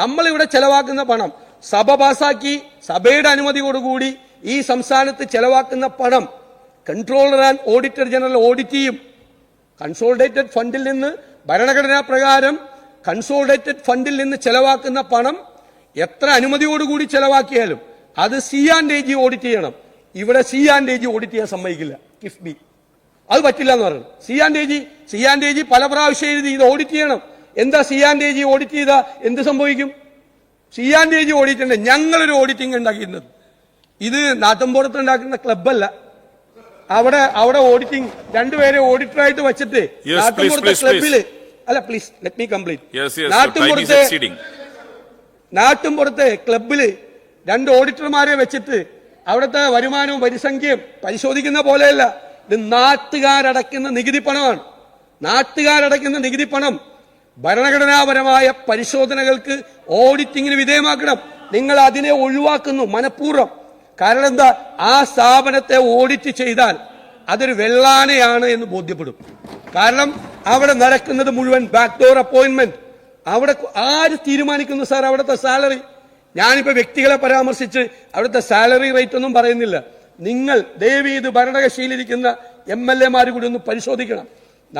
നമ്മളിവിടെ ചെലവാക്കുന്ന പണം സഭ പാസാക്കി സഭയുടെ അനുമതിയോടുകൂടി ഈ സംസ്ഥാനത്ത് ചെലവാക്കുന്ന പണം controller and auditor general audit ചെയ്യും. കൺസോളിഡേറ്റഡ് ഫണ്ടിൽ നിന്ന് ഭരണഘടനാ പ്രകാരം കൺസോളിഡേറ്റഡ് ഫണ്ടിൽ നിന്ന് ചെലവാക്കുന്ന പണം എത്ര അനുമതിയോടുകൂടി ചെലവാക്കിയാലും അത് C and A G audit ചെയ്യണം. ഇവിടെ C and A G audit ചെയ്യാൻ സമ്മതിക്കില്ല. കിഫ്ബി അത് പറ്റില്ല എന്ന് പറയുന്നത് C and A G C and A G പല പ്രാവശ്യം എഴുതി ഇത് ഓഡിറ്റ് ചെയ്യണം. എന്താ C and A G audit ചെയ്താൽ എന്ത് സംഭവിക്കും? C and A G audit ഉണ്ട് ഞങ്ങളൊരു ഓഡിറ്റിംഗ് ഉണ്ടാക്കിയിരുന്നത് ഇത് നാട്ടമ്പോടത്ത് ഉണ്ടാക്കുന്ന ക്ലബ്ബല്ല. അവിടെ അവിടെ ഓഡിറ്റിംഗ് രണ്ടുപേരെ ഓഡിറ്ററായിട്ട് വെച്ചിട്ട് നാട്ടമ്പോടത്തെ ക്ലബിൽ അല്ല പ്ലീസ് ലെറ്റ് മീ കംപ്ലീറ്റ് നാട്ടുംപുറത്തെ നാട്ടുംപുറത്തെ ക്ലബിൽ രണ്ട് ഓഡിറ്റർമാരെ വെച്ചിട്ട് അവിടുത്തെ വരുമാനവും പരിസംഖ്യയും പരിശോധിക്കുന്ന പോലെയല്ല. ഇത് നാട്ടുകാരടയ്ക്കുന്ന നികുതി പണമാണ്. നാട്ടുകാരടയ്ക്കുന്ന നികുതി പണം ഭരണഘടനാപരമായ പരിശോധനകൾക്ക് ഓഡിറ്റിങ്ങിന് വിധേയമാക്കണം. നിങ്ങൾ അതിനെ ഒഴിവാക്കുന്നു മനഃപൂർവം. കാരണം എന്താ? ആ സ്ഥാപനത്തെ ഓഡിറ്റ് ചെയ്താൽ അതൊരു വെള്ളാനയാണ് എന്ന് ബോധ്യപ്പെടും. കാരണം അവിടെ നടക്കുന്നത് മുഴുവൻ ബാക്ക്ഡോർ അപ്പോയിന്റ്മെന്റ് അവിടെ ആര് തീരുമാനിക്കുന്നു സാർ അവിടുത്തെ സാലറി ഞാനിപ്പോ വ്യക്തികളെ പരാമർശിച്ച് അവിടുത്തെ സാലറി റേറ്റ് ഒന്നും പറയുന്നില്ല. നിങ്ങൾ ദയവീത് ഭരണകക്ഷിയിലിരിക്കുന്ന എം എൽ എമാർ കൂടി ഒന്ന് പരിശോധിക്കണം.